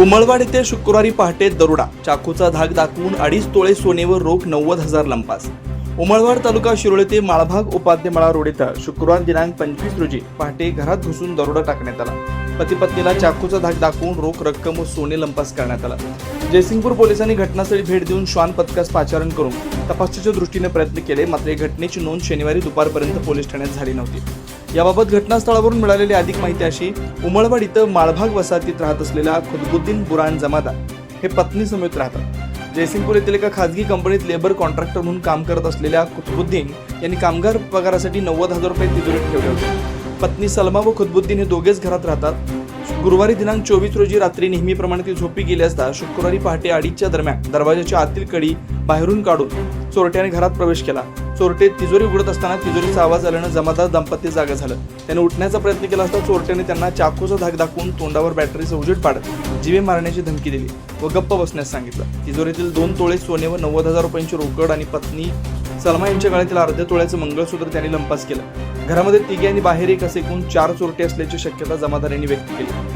उमळवाड येथे शुक्रवारी पहाटे दरोडा चाकूचा धाक दाखवून अडीच तोळे सोनेवर रोख नव्वद हजार लंपास. उमळवाड तालुका शिरोळे ते माळभाग उपाध्यमाळा रोड इथं शुक्रवार दिनांक पंचवीस रोजी पहाटे घरात घुसून दरोडा टाकण्यात आला. पती पत्नीला चाकूचा धाक दाखवून रोख रक्कम व सोने लंपास करण्यात आला. जयसिंगपूर पोलिसांनी घटनास्थळी भेट देऊन श्वान पथकास पाचारण करून तपासाच्या दृष्टीने प्रयत्न केले मात्र या घटनेची नोंद शनिवारी दुपारपर्यंत पोलीस ठाण्यात झाली नव्हती. याबाबत घटनास्थळावरून मिळालेली अधिक माहिती अशी उमळवाड इथं माळभाग वसाहतीत राहत असलेला खुदबुद्दीन बुरान जमादार हे पत्नी समेत राहतात. जयसिंगपूर येथील एका खाजगी कंपनीत लेबर कॉन्ट्रॅक्टर म्हणून काम करत असलेल्या खुदबुद्दीन यांनी कामगार पगारासाठी नव्वद हजार रुपये तिजोरीत ठेवले होते. पत्नी सलमा व खुदबुद्दीन हे दोघेच घरात राहतात. गुरुवारी दिनांक चोवीस रोजी रात्री नेहमीप्रमाणे ती झोपी गेली असता शुक्रवारी पहाटे अडीचच्या दरम्यान दरवाजाच्या आतील कडी बाहेरून काढून चोरट्याने घरात प्रवेश केला. चोरटे तिजोरी उघडत असताना तिजोरीचा आवाज आल्यानं जमादार दंपती जागा झालं. त्याने उठण्याचा प्रयत्न केला असता चोरट्याने त्यांना चाकूचा धाक दाखवून तोंडावर बॅटरीचं उजेड पाडत जीवे मारण्याची धमकी दिली व गप्प बसण्यास सांगितलं. तिजोरीतील दोन तोळे सोने व नव्वद हजार रुपयांची रोकड आणि पत्नी सलमा यांच्या गळ्यातील अर्ध्या तोळ्याचं मंगळसूत्र त्यांनी लंपास केलं. घरामध्ये तिघे आणि बाहेर एक असे एकूण चार चोरटे असल्याची शक्यता जमादार यांनी व्यक्त केली.